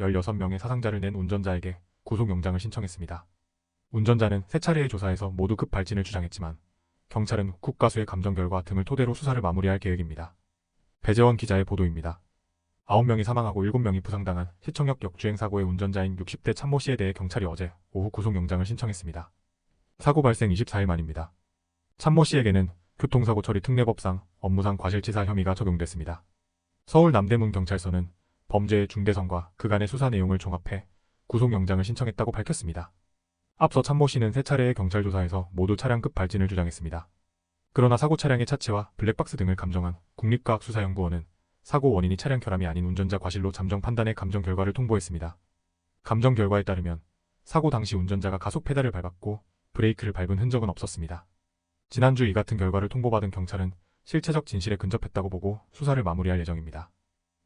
16명의 사상자를 낸 운전자에게 구속영장을 신청했습니다. 운전자는 세 차례의 조사에서 모두 급발진을 주장했지만 경찰은 국가수의 감정 결과 등을 토대로 수사를 마무리할 계획입니다. 배재원 기자의 보도입니다. 9명이 사망하고 7명이 부상당한 시청역 역주행 사고의 운전자인 60대 참모 씨에 대해 경찰이 어제 오후 구속영장을 신청했습니다. 사고 발생 24일 만입니다. 참모 씨에게는 교통사고 처리 특례법상 업무상 과실치사 혐의가 적용됐습니다. 서울 남대문 경찰서는 범죄의 중대성과 그간의 수사 내용을 종합해 구속영장을 신청했다고 밝혔습니다. 앞서 참모 씨는 세 차례의 경찰 조사에서 모두 차량급 발진을 주장했습니다. 그러나 사고 차량의 차체와 블랙박스 등을 감정한 국립과학수사연구원은 사고 원인이 차량 결함이 아닌 운전자 과실로 잠정 판단의 감정 결과를 통보했습니다. 감정 결과에 따르면 사고 당시 운전자가 가속 페달을 밟았고 브레이크를 밟은 흔적은 없었습니다. 지난주 이 같은 결과를 통보받은 경찰은 실체적 진실에 근접했다고 보고 수사를 마무리할 예정입니다.